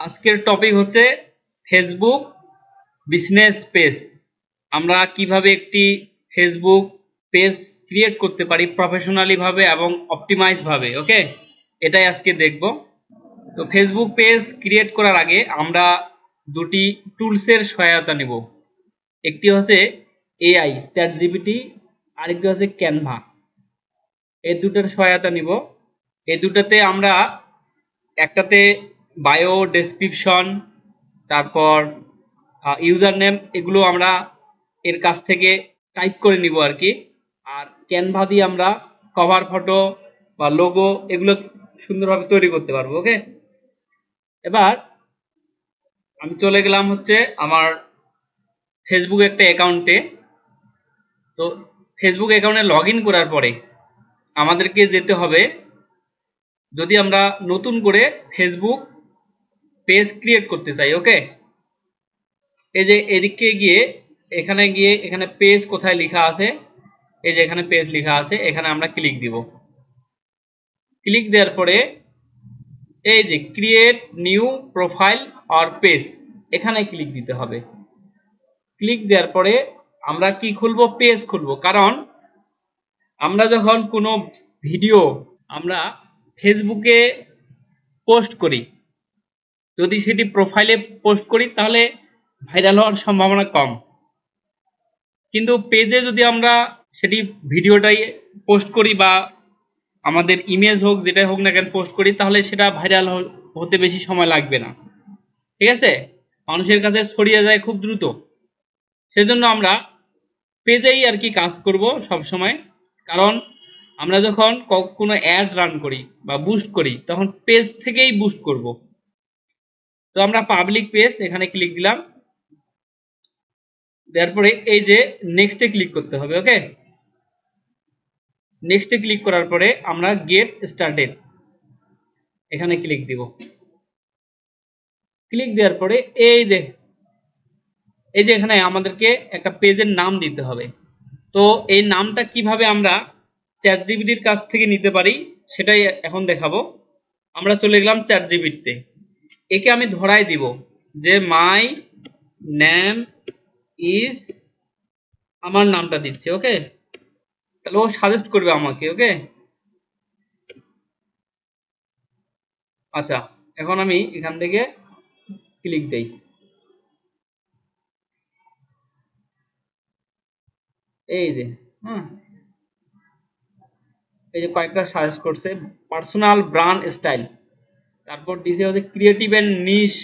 আজকের টপিক হচ্ছে Facebook business page আমরা কীভাবে একটি ফেসবুক পেজ ক্রিয়েট করতে পারি প্রফেশনালি ভাবে এবং অপটিমাইজ ভাবে ওকে এটাই আজকে দেখব। তো ফেসবুক পেজ ক্রিয়েট করার আগে আমরা দুটি টুলসের সহায়তা নেব। একটি হচ্ছে এআই চ্যাট জিপিটি আরেকটি হচ্ছে ক্যানভা এই দুটোর সহায়তা নিব। এই দুটোতে আমরা একটাতে বায়ো ডেসক্রিপশন তারপর ইউজার নেম এগুলো আমরা এর কাছ থেকে টাইপ করে নিব আর কি। আর ক্যানভা দিয়ে আমরা কভার ফটো বা লোগো এগুলো সুন্দরভাবে তৈরি করতে পারব ওকে এবার আমি চলে গেলাম হচ্ছে আমার ফেসবুক একটা অ্যাকাউন্টে তো ফেসবুক অ্যাকাউন্টে লগ ইন করার পরে আমাদেরকে যেতে হবে। যদি আমরা নতুন করে ফেসবুক পেজ ক্রিয়েট করতে চাই ওকে এই যে এদিকে গিয়ে, এখানে গিয়ে, এখানে পেজ কোথায় লেখা আছে? এই যে এখানে পেজ লেখা আছে, এখানে আমরা ক্লিক দিব। ক্লিক দেওয়ার পরে, এই যে create new profile or page এখানে ক্লিক দিতে হবে। ক্লিক দেওয়ার পরে আমরা কি খুলবো? পেজ খুলবো। কারণ আমরা যখন কোনো ভিডিও আমরা ফেসবুকে পোস্ট করি যদি সেটি প্রোফাইলে পোস্ট করি, তাহলে ভাইরাল হওয়ার সম্ভাবনা কম। কিন্তু পেজে যদি আমরা সেটি ভিডিওটাই পোস্ট করি বা আমাদের ইমেজ হোক যেটা হোক না কেন পোস্ট করি, তাহলে সেটা ভাইরাল হতে বেশি সময় লাগবে না। ঠিক আছে? মানুষের কাছে ছড়িয়ে যায় খুব দ্রুত। সেজন্য আমরা পেজেই আর কি কাজ করব সব সময় কারণ আমরা যখন কোনো অ্যাড রান করি বা বুস্ট করি, তখন পেজ থেকেই বুস্ট করব। তো আমরা পাবলিক পেজ এখানে ক্লিক দিলাম। দেওয়ার পরে এই যে নেক্সটে ক্লিক করতে হবে ওকে নেক্সটে ক্লিক করার পরে আমরা গেট স্টার্টেড এখানে ক্লিক দিব। ক্লিক দেওয়ার পরে এই যে এই যে এখানে আমাদেরকে একটা পেজের নাম দিতে হবে। তো এই নামটা কীভাবে আমরা চ্যাট জিবিটির কাছ থেকে নিতে পারি, সেটাই এখন দেখাবো। আমরা চলে গেলাম চ্যাট জিবিটিতে একে আমি ধরাই দিব যে মাই নেম ইজ আমার নামটা দিচ্ছে ওকে তাহলে ও সাজেস্ট করবে আমাকে ওকে আচ্ছা এখন আমি এখান থেকে ক্লিক দেই। এই যে হ্যাঁ এই যে কয়েকটা সাজেস্ট করছে পার্সোনাল ব্র্যান্ড স্টাইল তারপর দিছে হচ্ছে ক্রিয়েটিভ এন্ড নিশ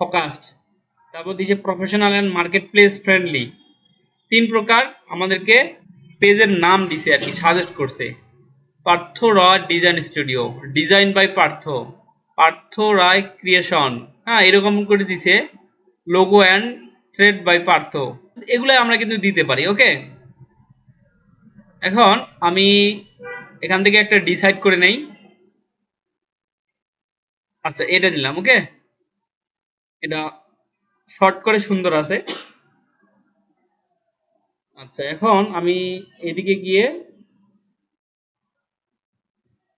ফোকাসড তারপর দিছে professional and marketplace friendly তিন প্রকার আমাদেরকে পেজের নাম দিছে আর কি সাজেস্ট করছে। Partha Roy design studio design by Partha. Partha Ray creation হ্যাঁ এরকম করে দিছে। Logo and thread by Partha. এগুলো আমরা কিন্তু দিতে পারি ওকে এখন আমি এখান থেকে একটা ডিসাইড করে নেই। আচ্ছা এটা দিলাম, ওকে? এটা শর্ট করে সুন্দর আছে। আচ্ছা এখন আমি এদিকে গিয়ে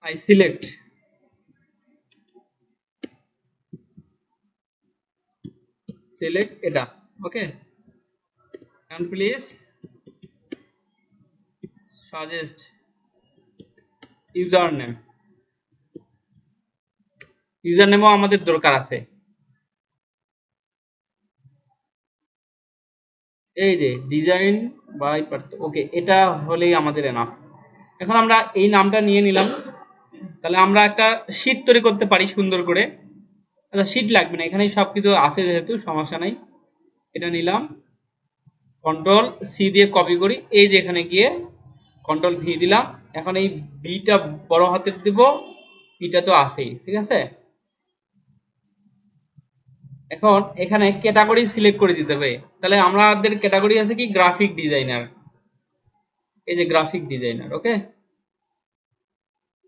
আই সিলেক্ট সিলেক্ট এটা, ওকে? And please suggest username username ও আমাদের দরকার আছে। এই যে ডিজাইন বাই ওকে, এটা হলেই আমাদের এনাফ এখন আমরা এই নামটা নিয়ে নিলাম। তাহলে আমরা একটা শীট তৈরি করতে পারি সুন্দর করে। আচ্ছা শীট লাগবে না এখানে সবকিছু আছে যেহেতু, সমস্যা নাই। এটা নিলাম। কন্ট্রোল সি দিয়ে কপি করি। এই যে এখানে গিয়ে কন্ট্রোল ভি দিলাম। এখন এই বিটা বড় হাতের দিব পিটা তো আছেই, ঠিক আছে? এখন এখানে ক্যাটাগরি সিলেক্ট করে দিতে হবে। তাহলে আমাদের ক্যাটাগরি আছে কি? গ্রাফিক ডিজাইনার এই যে গ্রাফিক ডিজাইনার ওকে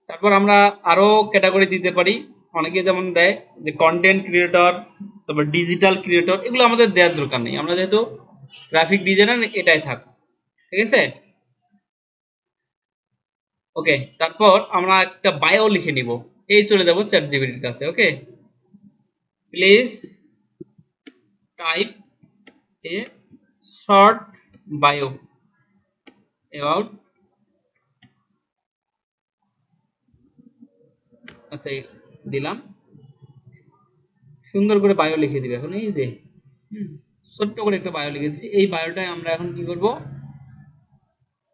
তারপর আমরা আরও ক্যাটাগরি দিতে পারি। অনেকে যেমন দেয় যে কন্টেন্ট ক্রিয়েটর তারপর ডিজিটাল ক্রিয়েটর এগুলো আমাদের দেওয়ার দরকার নেই। আমরা যেহেতু গ্রাফিক ডিজাইনার এটাই থাক। ঠিক আছে? ওকে তারপর আমরা একটা বায়ো লিখে নিব। এই চলে যাব চ্যাট জিবিটির কাছে okay please type a short bio about আচ্ছা দিলাম। সুন্দর করে বায়ো লিখে দিবে এখন, এই যে। ছোট্ট করে একটা বায়ো লিখে দিচ্ছি। এই বায়োটাই আমরা এখন কি করব?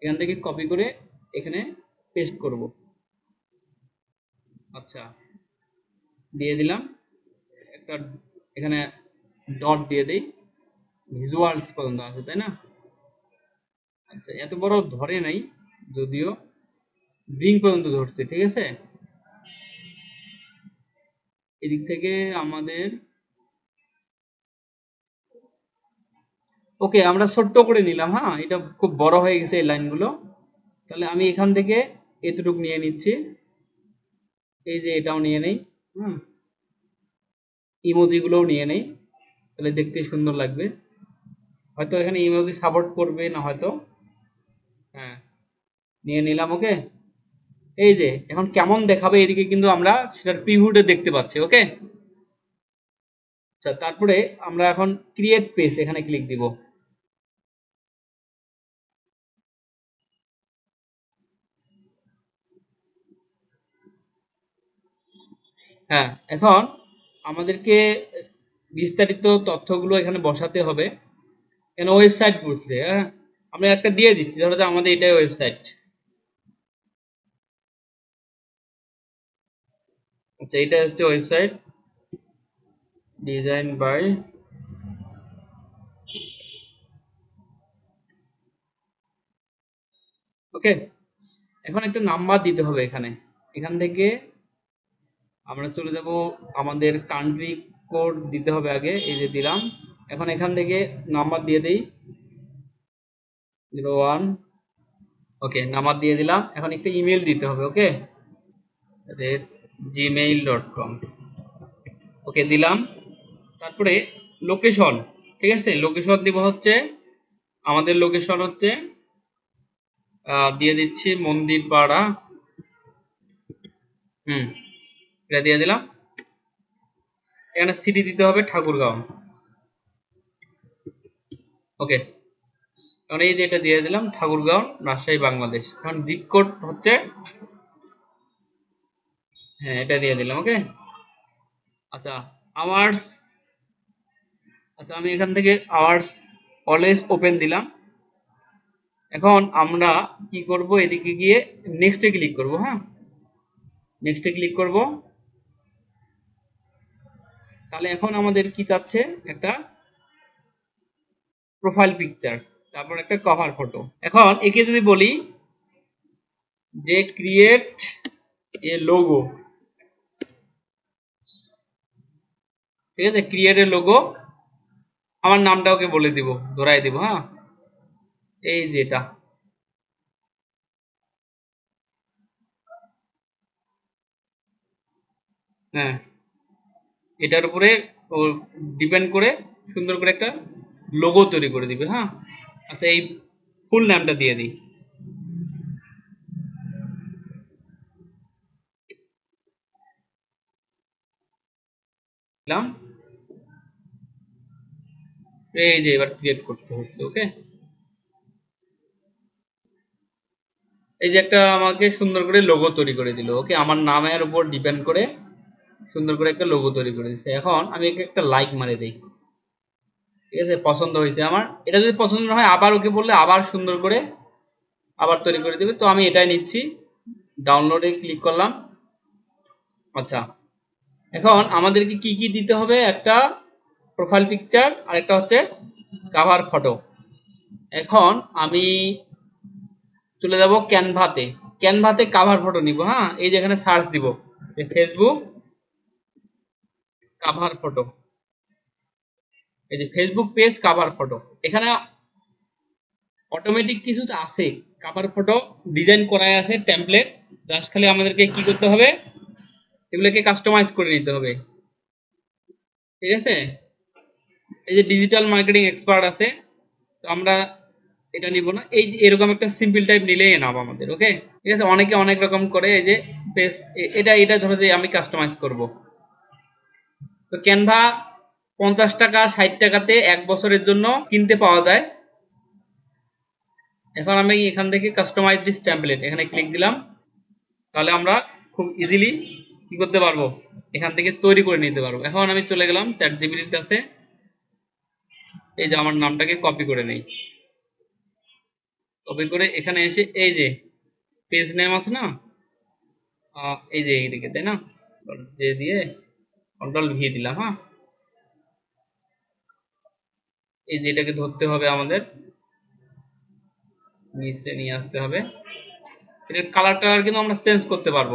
এখান থেকে কপি করে এখানে পেস্ট করব। আচ্ছা দিয়ে দিলাম। একটা, এখানে ডট দিয়ে দেই। ভিজুয়ালস পর্যন্ত আছে, তাই না? আচ্ছা এত বড় ধরে নাই, যদিও ব্রিং পর্যন্ত ধরছে, ঠিক আছে? এদিক থেকে আমাদের ওকে আমরা ছোট্ট করে নিলাম হ্যাঁ? এটা খুব বড় হয়ে গেছে এই লাইনগুলো। তাহলে আমি এখান থেকে এতটুকু নিয়ে নিচ্ছি। এই যে এটাও নিয়ে নেই, হুম? ইমোজি গুলোও নিয়ে নেই। তাহলে দেখতে সুন্দর লাগবে। হয়তো এখানে ইমোজি সাপোর্ট করবে না হয়তো। হ্যাঁ। নিয়ে নিলাম ওকে এই যে, এখন কেমন দেখাবে এদিকে কিন্তু আমরা সেটার প্রিভিউটা দেখতে পাচ্ছি ওকে আচ্ছা তারপরে আমরা এখন ক্রিয়েট পেজ এখানে ক্লিক দিব। হ্যাঁ এখন আমাদেরকে বিস্তারিত তথ্যগুলো এখানে বসাতে হবে। এখানে ওয়েবসাইট বলছে হ্যাঁ? আমরা একটা দিয়ে দিচ্ছি, ধরো যে আমাদের এটাই ওয়েবসাইট আচ্ছা এটা হচ্ছে ওয়েবসাইট ডিজাইন বাই ওকে এখন একটা নাম্বার দিতে হবে এখানে। এখান থেকে আমরা চলে যাব আমাদের কান্ট্রি কোড দিতে হবে আগে, এই যে দিলাম। এখন এখান থেকে নাম্বার দিয়ে দিই। জিরো ওয়ান ওকে নাম্বার দিয়ে দিলাম। এখন একটা ইমেল দিতে হবে ওকে জিমেইল ডট কম ওকে দিলাম। তারপরে লোকেশন ঠিক আছে? লোকেশন দিব হচ্ছে, আমাদের লোকেশন হচ্ছে দিয়ে দিচ্ছি মন্দির পাড়া হুম, এটা দিয়ে দিলাম। এখানে সিটি দিতে হবে ঠাকুরগাঁও। ওকে এখন এই যে এটা দিয়ে দিলাম, ঠাকুরগাঁও, রাজশাহী, বাংলাদেশ। এখন জিপ কোড হচ্ছে হ্যাঁ এটা দিয়ে দিলাম ওকে আচ্ছা আওয়ার্স আচ্ছা আমি এখান থেকে আওয়ার্স অলওয়েজ ওপেন দিলাম। এখন আমরা কি করব? এদিকে গিয়ে নেক্সটে ক্লিক করব হ্যাঁ? নেক্সটে ক্লিক করব। তাহলে এখন আমাদের কি চাচ্ছে? একটা প্রোফাইল পিকচার তারপর একটা কভার ফটো এখন একে যদি বলি যে ক্রিয়েট এ লোগো ঠিক আছে? ক্রিয়েট এ লোগো আমার নামটা ওকে বলে দিব ধরাই দিব হ্যাঁ? এই যে এটা। হ্যাঁ। এটার উপরে ডিপেন্ড করে সুন্দর করে একটা লোগো তৈরি করে দিবে হ্যাঁ? আচ্ছা এই ফুল নামটা দিয়ে দিই। দিলাম। এই যে এবার ক্রিয়েট করতে হচ্ছে ওকে এই যে একটা আমাকে সুন্দর করে লোগো তৈরি করে দিল ওকে আমার নামের উপর ডিপেন্ড করে সুন্দর করে একটা লোগো তৈরি করে দিচ্ছে এখন আমি একে একটা লাইক মারে দিই। ঠিক আছে? পছন্দ হয়েছে আমার। এটা যদি পছন্দ না হয়, আবার ওকে বললে আবার সুন্দর করে আবার তৈরি করে দেবে। তো আমি এটাই নিচ্ছি। ডাউনলোডে ক্লিক করলাম। আচ্ছা। এখন আমাদেরকে কি কি দিতে হবে? একটা প্রোফাইল পিকচার আর একটা হচ্ছে কাভার ফটো এখন আমি চলে যাব ক্যানভাতে ক্যানভাতে কাভার ফটো নিব হ্যাঁ? এই যে এখানে সার্চ দিব। ফেসবুক কাভার ফটো এই যে ফেসবুক পেজ কাভার ফটো এখানে অটোমেটিক কিছু তো আছে। কাভার ফটো ডিজাইন করাই আছে টেমপ্লেট জাস্ট খালি আমাদেরকে কি করতে হবে? এগুলোকে কাস্টমাইজ করে নিতে হবে। ঠিক আছে? এই যে ডিজিটাল মার্কেটিং এক্সপার্ট আছে, তো আমরা এটা নিব না। এই এরকম একটা সিম্পল টাইপ নিলেই এনাফ আমাদের ওকে ঠিক আছে? অনেকে অনেক রকম করে এই যে পেজ এটা এটা ধরো যে আমি কাস্টমাইজ করব। তো ক্যানভা পঞ্চাশ টাকা, ষাট টাকাতে এক বছরের জন্য কিনতে পাওয়া যায়। এখন আমি এখান থেকে কাস্টমাইজ দিস টেমপ্লেট এখানে ক্লিক দিলাম। তাহলে আমরা খুব ইজিলি কি করতে পারব? এখান থেকে তৈরি করে নিতে পারব। এখন আমি চলে গেলাম চ্যাট জিবিটির কাছে। এই যে আমার নামটাকে কপি করে নেই। কপি করে এখানে এসে এই যে পেজ নেম আছে না? এই যে এইদিকে, তাই না? যে দিয়ে কন্ট্রোল ভি দিলাম হ্যাঁ? এই যে এটাকে ধরতে হবে আমাদের। নিচে নিয়ে আসতে হবে। এটার কালারটা কিন্তু আমরা চেঞ্জ করতে পারব।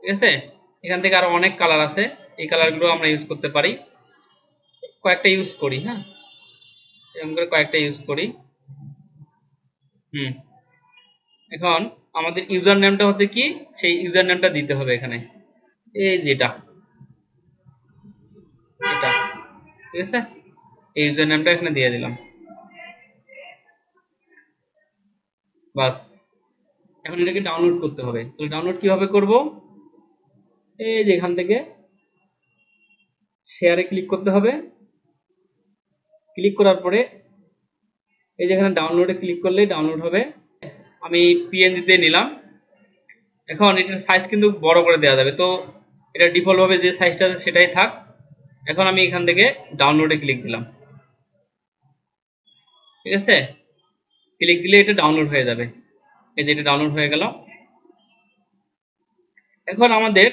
ঠিক আছে? এখান থেকে আরও অনেক কালার আছে। এই কালারগুলো আমরা ইউজ করতে পারি। কয়েকটা ইউজ করি হ্যাঁ? এরকম করে কয়েকটা ইউজ করি। হুম। এখন আমাদের ইউজার নেমটা হচ্ছে কি? সেই ইউজার নেমটা দিতে হবে এখানে। এই যেটা ঠিক আছে? এই ইউজার নেমটা এখানে দিয়ে দিলাম। বাস। এখন এটাকে ডাউনলোড করতে হবে। তাহলে ডাউনলোড কীভাবে করব? এই যে এখান থেকে শেয়ারে ক্লিক করতে হবে। ক্লিক করার পরে এই যে এখানে ডাউনলোডে ক্লিক করলেই ডাউনলোড হবে। আমি পিএনজি দিয়ে নিলাম। এখন এটার সাইজ কিন্তু বড় করে দেওয়া যাবে। তো এটা ডিফল্ট ভাবে যে সাইজটা আছে সেটাই থাক। এখন আমি এখান থেকে ডাউনলোডে ক্লিক দিলাম। ঠিক আছে? ক্লিক দিলে এটা ডাউনলোড হয়ে যাবে। এই যে এটা ডাউনলোড হয়ে গেল। এখন আমাদের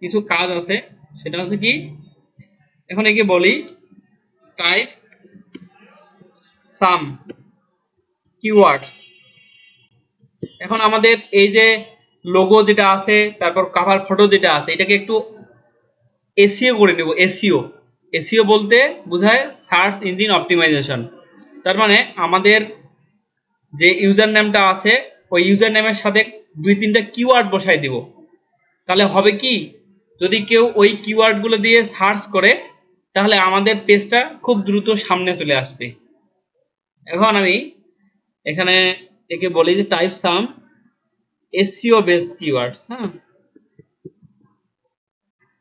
কিছু কাজ আছে। সেটা হচ্ছে কি? এখন একে বলি টাইপ সাম কিওয়ার্ডস এখন আমাদের এই যে লোগো যেটা আছে, তারপর কাভার ফটো যেটা আছে, এটাকে একটু এসিও করে নেব, এসিও। এসিও বলতে বোঝায় সার্চ ইঞ্জিন অপটিমাইজেশন। তার মানে আমাদের যে ইউজার নেমটা আছে, ওই ইউজার নেমের সাথে দুই তিনটা কিওয়ার্ড বসাই দিব। তাহলে হবে কি, যদি কেউ ওই কিওয়ার্ডগুলো দিয়ে সার্চ করে, তাহলে আমাদের পেজটা খুব দ্রুত সামনে চলে আসবে। এখন আমি এখানে একে বলি যে type some SEO base keywords হ্যাঁ?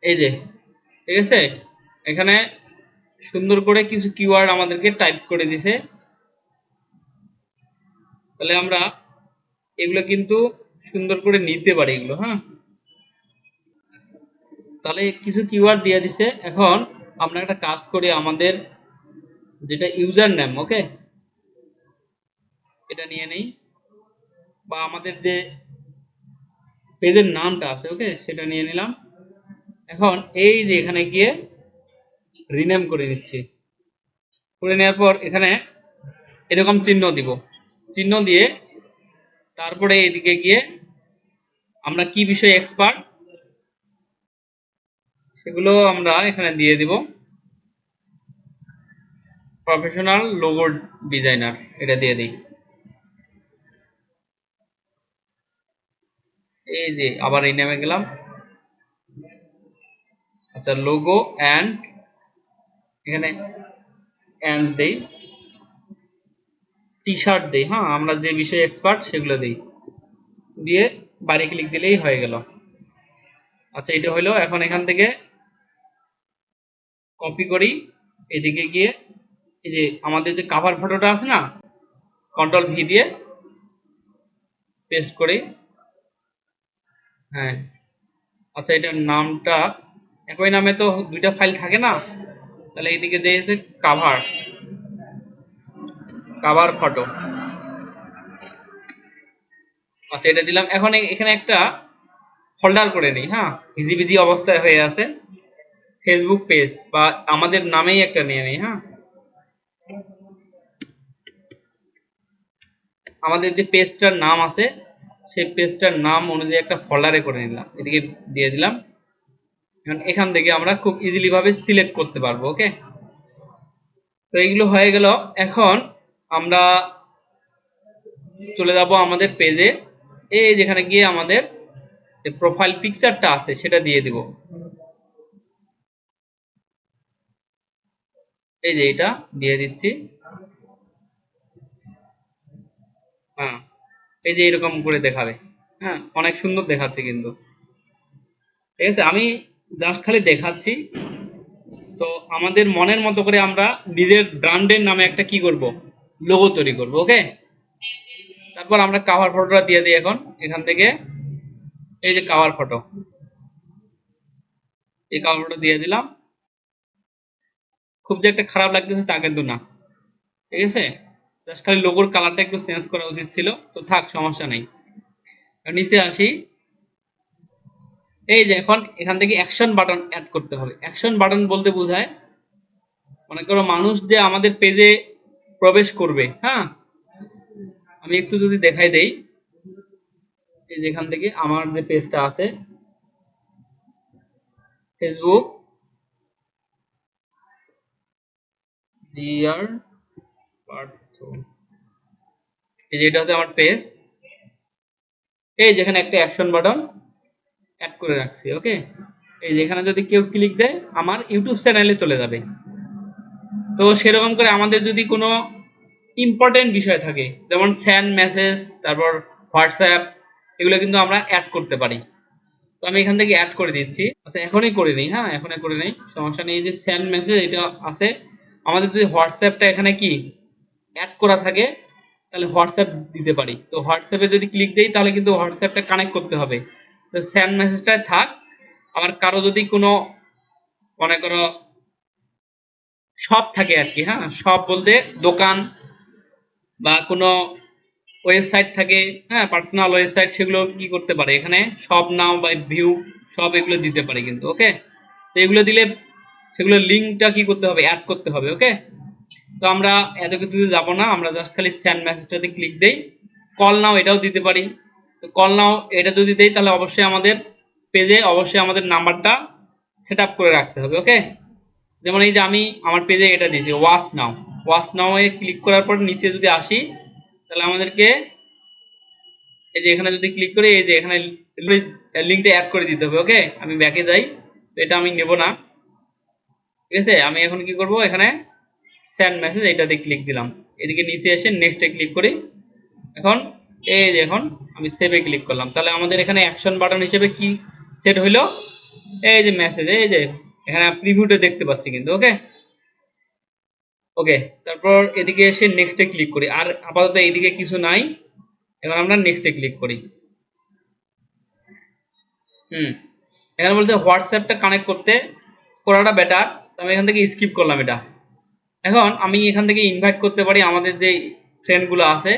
এই যে ঠিক আছে? এখানে সুন্দর করে কিছু কিওয়ার্ড আমাদেরকে টাইপ করে দিছে। তাহলে আমরা এগুলো কিন্তু সুন্দর করে নিতে পারি এগুলো হ্যাঁ? তাহলে কিছু কিওয়ার্ড দিয়ে দিছে। এখন আমরা একটা কাজ করি আমাদের যেটা ইউজার নেম ওকে এটা নিয়ে নেই। বা আমাদের যে পেজের নামটা আছে ওকে সেটা নিয়ে নিলাম। এখন এই যে এখানে গিয়ে রিনেম করে নিচ্ছি করে নেওয়ার পর এখানে এরকম চিহ্ন দিব। চিহ্ন দিয়ে তারপরে এদিকে গিয়ে আমরা কি বিষয়ে এক্সপার্ট সেগুলো আমরা এখানে দিয়ে দিব। প্রফেশনাল লোগো ডিজাইনার এটা দিয়ে দিই। এই যে আবার এই নামে গেলাম। আচ্ছা লোগো অ্যান্ড এখানে অ্যান্ড দেই। টি শার্ট দেই হ্যাঁ আমরা যে বিষয়ে এক্সপার্ট সেগুলো দেই। দিয়ে বাড়ি ক্লিক দিলেই হয়ে গেল। আচ্ছা এটা হলো এখন এখান থেকে কপি করি। এদিকে গিয়ে এই যে আমাদের যে কাভার ফটোটা আছে না কন্ট্রোল ভি দিয়ে পেস্ট করি। হ্যাঁ। আচ্ছা এটার নামটা একই নামে তো দুইটা ফাইল থাকে না? তাহলে এইদিকে দিয়েছে কাভার কাভার ফটো আচ্ছা এটা দিলাম। এখন এখানে একটা ফোল্ডার করে নিই হ্যাঁ? ভিজি ভিজি অবস্থায় হয়ে আছে। ফেসবুক পেজ বা আমাদের নামেই একটা নিয়ে নিই হ্যাঁ? আমাদের যে পেজটার নাম আছে, সেই পেজটার নাম অনুযায়ী একটা ফোল্ডারে করে নিলাম। এদিকে দিয়ে দিলাম। এখন থেকে আমরা খুব ইজিলি ভাবে সিলেক্ট করতে পারব ওকে তো এইগুলো হয়ে গেল। এখন আমরা চলে যাব আমাদের পেজে এই যেখানে গিয়ে আমাদের প্রোফাইল পিকচারটা আছে, সেটা দিয়ে দিব। এই যে এটা দিয়ে দিচ্ছি। হ্যাঁ এই যে এরকম করে দেখাবে। হ্যাঁ অনেক সুন্দর দেখাচ্ছে কিন্তু। ঠিক আছে, আমি জাস্ট খালি দেখাচ্ছি। তো আমাদের মনের মতো করে আমরা নিজের ব্র্যান্ডের নামে একটা কি করব? লোগো তৈরি করব ওকে তারপর আমরা কাভার ফটোটা দিয়ে দিই এখন, এখান থেকে। এই যে কাভার ফটো এই কাভার ফটো দিয়ে দিলাম। খুব যে একটা খারাপ লাগতেছে তা কিন্তু না। ঠিক আছে? জাস্ট খালি লোগোর কালারটা একটু চেঞ্জ করা উচিত ছিল। তো থাক, সমস্যা নেই। নিচে আসি। এই যে এখন এখান থেকে অ্যাকশন বাটন অ্যাড করতে হবে। অ্যাকশন বাটন বলতে বোঝায়, মনে করো মানুষ যে আমাদের পেজে প্রবেশ করবে হ্যাঁ? আমি একটু যদি দেখাই দেই, এই যে এখান থেকে আমার যে পেজটা আছে ফেসবুক ডিআর পার্থ এই যে এটা হচ্ছে আমার পেজ এই যেখানে একটা অ্যাকশন বাটন অ্যাড করে রাখছি ওকে এই যেখানে যদি কেউ ক্লিক দেয়, আমার ইউটিউব চ্যানেলে চলে যাবে। তো সেরকম করে আমাদের যদি কোনো ইম্পর্টেন্ট বিষয় থাকে, যেমন স্যান্ড মেসেজ তারপর হোয়াটসঅ্যাপ এগুলো কিন্তু আমরা অ্যাড করতে পারি। তো আমি এখান থেকে অ্যাড করে দিচ্ছি। আচ্ছা এখনই করে নিই হ্যাঁ এখনই করে নিই। সমস্যা নেই যে স্যান্ড মেসেজ এটা আছে। আমাদের যদি হোয়াটসঅ্যাপটা এখানে কি? অ্যাড করা থাকে, তাহলে হোয়াটসঅ্যাপ দিতে পারি। তো হোয়াটসঅ্যাপে যদি ক্লিক দেই, তাহলে কিন্তু হোয়াটসঅ্যাপটা কানেক্ট করতে হবে। তো স্যান্ড মেসেজটাই থাক। আবার কারও যদি কোনো, মনে করো শপ থাকে আর কি হ্যাঁ? শপ বলতে দোকান বা কোনো ওয়েবসাইট থাকে হ্যাঁ? পার্সোনাল ওয়েবসাইট সেগুলো কি করতে পারে? এখানে সব নাও বা ভিউ সব এগুলো দিতে পারে কিন্তু ওকে তো এগুলো দিলে সেগুলো লিঙ্কটা কি করতে হবে? অ্যাড করতে হবে ওকে তো আমরা এত কিছুতে যাব না, আমরা জাস্ট খালি স্যান্ড মেসেজটাতে ক্লিক দেই। কল নাও এটাও দিতে পারি। তো কল নাও, এটা যদি দেই, তাহলে অবশ্যই আমাদের পেজে, অবশ্যই আমাদের নাম্বারটা সেট করে রাখতে হবে, ওকে? যেমন এই যে আমি আমার পেজে এটা দিয়েছি, ওয়াচ নাও। ওয়াচ নাও এ ক্লিক করার পর নিচে যদি আসি, তাহলে আমাদেরকে এই যে এখানে যদি ক্লিক করি, এই যে এখানে লিঙ্কটা অ্যাড করে দিতে হবে, ওকে? আমি ব্যাকে যাই, তো এটা আমি নেব না। ঠিক আছে? আমি এখন কি করব? এখানে সেন্ড মেসেজ এটাতে ক্লিক দিলাম। এদিকে নিচে এসে নেক্সটে ক্লিক করি। এখন এই যে এখন আমি সেভে ক্লিক করলাম। তাহলে আমাদের এখানে অ্যাকশন বাটন হিসেবে কি সেট হইল? এই যে মেসেজ এই যে, এখানে প্রিভিউটা দেখতে পাচ্ছি কিন্তু ওকে ওকে তারপর এদিকে এসে নেক্সটে ক্লিক করি। আর আপাতত এইদিকে কিছু নাই, এবার আমরা নেক্সটে ক্লিক করি। হুম, এখানে বলছে হোয়াটসঅ্যাপটা কানেক্ট করতে করাটা বেটার আমি এখান থেকে স্কিপ করলাম এটা। এখন আমি এখান থেকে ইনভাইট করতে পারি আমাদের যে ফ্রেন্ডগুলো আছে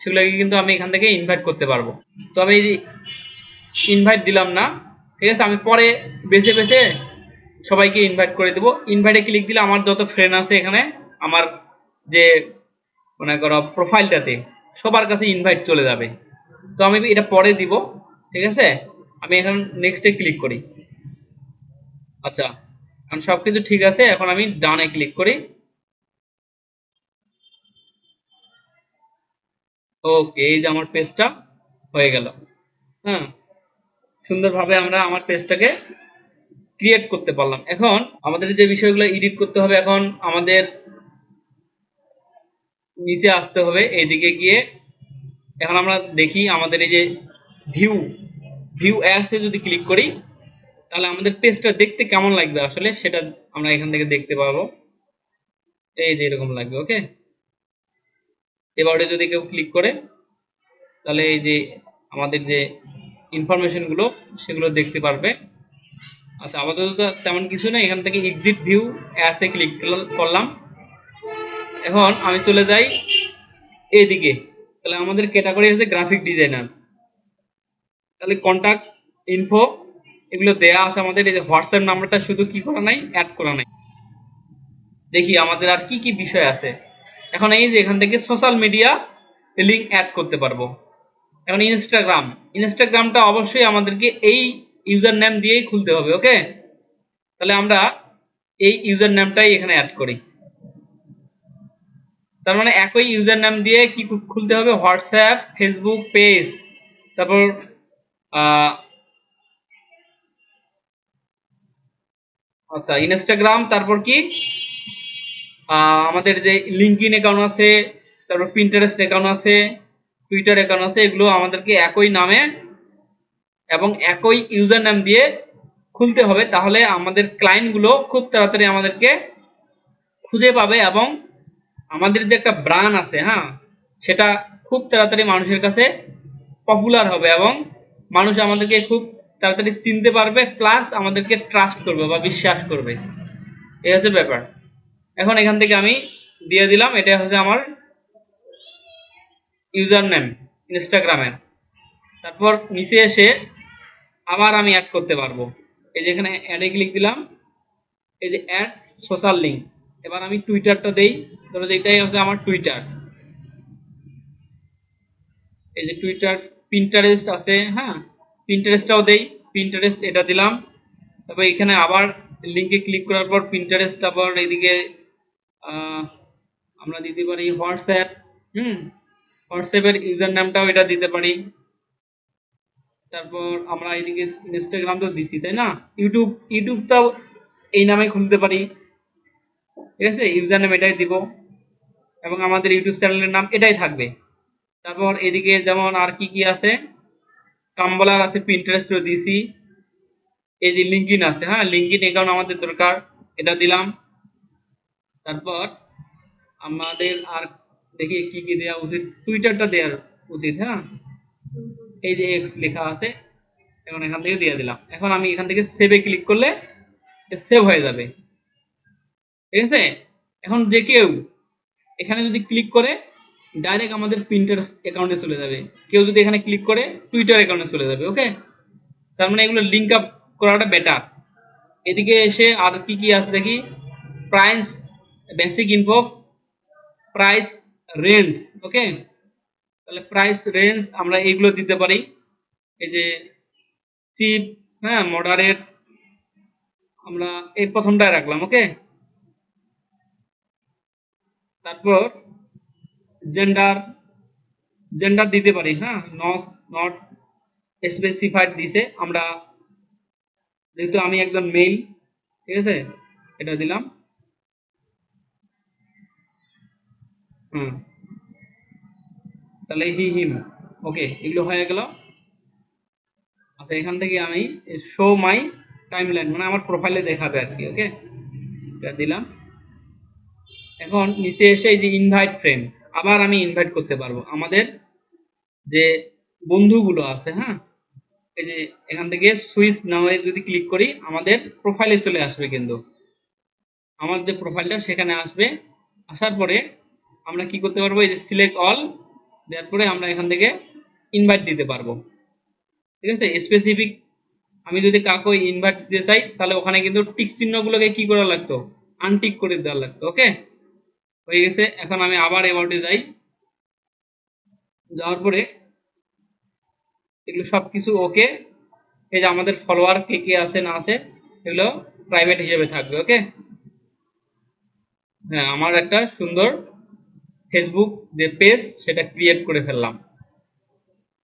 সেগুলোকে কিন্তু আমি এখান থেকে ইনভাইট করতে পারব। তো আমি ইনভাইট দিলাম না। ঠিক আছে? আমি পরে বেছে বেছে সবাইকে ইনভাইট করে দেবো। ইনভাইটে ক্লিক দিলে আমার যত ফ্রেন্ড আছে এখানে, আমার যে মনে করো প্রোফাইলটাতে সবার কাছে ইনভাইট চলে যাবে। তো আমি এটা পরে দিব, ঠিক আছে? আমি এখন নেক্সটে ক্লিক করি। আচ্ছা এখন সব কিছু ঠিক আছে। এখন আমি ডানে ক্লিক করি। ওকে এই যে আমার পেজটা হয়ে গেল। হ্যাঁ সুন্দরভাবে আমরা আমার পেজটাকে ক্রিয়েট করতে পারলাম। এখন আমাদের যে বিষয়গুলো এডিট করতে হবে, এখন আমাদের নিচে আসতে হবে, এইদিকে গিয়ে। এখন আমরা দেখি আমাদের এই যে ভিউ ভিউ অ্যাডসে যদি ক্লিক করি, তাহলে আমাদের পেজটা দেখতে কেমন লাগবে আসলে? সেটা আমরা এখান থেকে দেখতে পাবো এই যে এরকম লাগবে ওকে এবারে যদি কেউ ক্লিক করে, তাহলে এই যে আমাদের যে ইনফরমেশনগুলো, সেগুলো দেখতে পারবে। আচ্ছা আপাতত তো তেমন কিছু না এখান থেকে এক্সিট ভিউ অ্যাসে ক্লিক করলাম। এখন আমি চলে যাই এদিকে। তাহলে আমাদের ক্যাটাগরি আছে গ্রাফিক ডিজাইনার তাহলে কন্টাক্ট ইনফো এগুলো দেয়া আছে আমাদের। এই যে হোয়াটসঅ্যাপ নাম্বারটা শুধু কি করা নাই অ্যাড করা নাই। দেখি আমাদের আর কি কি বিষয় আছে। এখন এই যে এখান থেকে সোশ্যাল মিডিয়া লিঙ্ক অ্যাড করতে পারব। এখন ইনস্টাগ্রাম ইনস্টাগ্রামটা অবশ্যই আমাদেরকে এই ইউজার নেম দিয়েই খুলতে হবে ওকে তাহলে আমরা এই ইউজার নেমটাই এখানে অ্যাড করি। তার মানে একই ইউজার নাম দিয়ে কি খুলতে হবে? হোয়াটসঅ্যাপ ফেসবুক পেজ তারপর আচ্ছা ইনস্টাগ্রাম তারপর কি? আমাদের যে লিঙ্কইন অ্যাকাউন্ট আছে, তারপর প্রিন্টারেস্ট অ্যাকাউন্ট আছে টুইটার অ্যাকাউন্ট আছে, এগুলো আমাদেরকে একই নামে এবং একই ইউজার নাম দিয়ে খুলতে হবে। তাহলে আমাদের ক্লায়েন্টগুলো খুব তাড়াতাড়ি আমাদেরকে খুঁজে পাবে এবং আমাদের যে একটা ব্রান্ড আছে হ্যাঁ সেটা খুব তাড়াতাড়ি মানুষের কাছে পপুলার হবে এবং মানুষ আমাদেরকে খুব তাড়াতাড়ি চিনতে পারবে প্লাস আমাদেরকে ট্রাস্ট করবে বা বিশ্বাস করবে। এই হচ্ছে ব্যাপার। এখন এখান থেকে আমি দিয়ে দিলাম, এটা হচ্ছে আমার ইউজার নেম ইনস্টাগ্রামের। তারপর নিচে এসে আবার আমি অ্যাড করতে পারব। এই যে এখানে অ্যাডে ক্লিক দিলাম, এই যে অ্যাড সোশ্যাল লিঙ্ক এবার আমি টুইটারটা দেই। ধরো যে এটাই হচ্ছে আমার টুইটার এই যে টুইটার পিন্টারেস্ট আছে হ্যাঁ? পিন্টারেস্টটাও দেই পিন্টারেস্ট এটা দিলাম। তারপর এখানে আবার লিঙ্কে ক্লিক করার পর পিন্টারেস্ট তারপর এদিকে আমরা দিতে পারি হোয়াটসঅ্যাপ, হুম? হোয়াটসঅ্যাপের ইউজার নামটাও এটা দিতে পারি। তারপর আমরা এদিকে ইনস্টাগ্রাম তো দিছি, তাই না? ইউটিউব, ইউটিউবটাও এই নামে খুলতে পারি। ঠিক আছে? ইউজার নাম এটাই দিব। এবং আমাদের ইউটিউব চ্যানেলের নাম এটাই থাকবে। তারপর এদিকে যেমন আর কি কি আছে? কাম্বলার আছে পিন্টারেস্ট দিছি। এই যে লিঙ্কিন আছে হ্যাঁ? লিঙ্কিন অ্যাকাউন্ট আমাদের দরকার। এটা দিলাম। তারপর আমাদের আর দেখি কি কি দেওয়া উচিত। টুইটারটা দেওয়ার উচিত হ্যাঁ? এই যে এক্স লেখা আছে, এখন এখান থেকে দিয়ে দিলাম। এখন আমি এখান থেকে সেভে ক্লিক করলে সেভ হয়ে যাবে। ঠিক আছে? এখন যে কেউ এখানে যদি ক্লিক করে ডাইরেক্ট আমাদের প্রিন্টারেস্ট অ্যাকাউন্টে চলে যাবে। কেউ যদি এখানে ক্লিক করে টুইটার অ্যাকাউন্টে চলে যাবে ওকে তার মানে এগুলো লিঙ্ক আপ করাটা বেটার এদিকে এসে আর কি কি আছে দেখি? Price basic info price range okay তাহলে প্রাইস রেঞ্জ আমরা এইগুলো দিতে পারি। এই যে চিপ হ্যাঁ মডারেট আমরা এই প্রথমটায় রাখলাম ওকে তারপর জেন্ডার জেন্ডার দিতে পারি হ্যাঁ? নট নট স্পেসিফাইড দিছে, আমরা যেহেতু আমি একজন মেইল ঠিক আছে? এটা দিলাম। হুম। তাহলে হি হিম ওকে, এগুলো হয়ে গেল। আচ্ছা এখান থেকে আমি শো মাই টাইমলাইন মানে আমার প্রোফাইলে দেখাবে আর কি, ওকে? দিলাম। এখন নিচে এসে এই যে ইনভাইট ফ্রেন্ড আবার আমি ইনভাইট করতে পারব। আমাদের যে বন্ধুগুলো আছে হ্যাঁ? এই যে এখান থেকে সুইচ নামে যদি ক্লিক করি, আমাদের প্রোফাইলে চলে আসবে কিন্তু। আমার যে প্রোফাইলটা সেখানে আসবে। আসার পরে আমরা কি করতে পারব? এই যে সিলেক্ট অল দেওয়ার পরে আমরা এখান থেকে ইনভাইট দিতে পারব। ঠিক আছে? স্পেসিফিক আমি যদি কাউকে ইনভাইট দিতে চাই, তাহলে ওখানে কিন্তু টিক চিহ্নগুলোকে কি করা লাগতো? আনটিক করে দেওয়া লাগতো ওকে হয়ে গেছে। এখন আমি আবার এবাউটে যাই। যাওয়ার পরে এগুলো সবকিছু ওকে এই যে আমাদের ফলোয়ার কে কে আছে, না আছে, এগুলো প্রাইভেট হিসেবে থাকবে ওকে হ্যাঁ আমার একটা সুন্দর ফেসবুক যে পেজ সেটা ক্রিয়েট করে ফেললাম।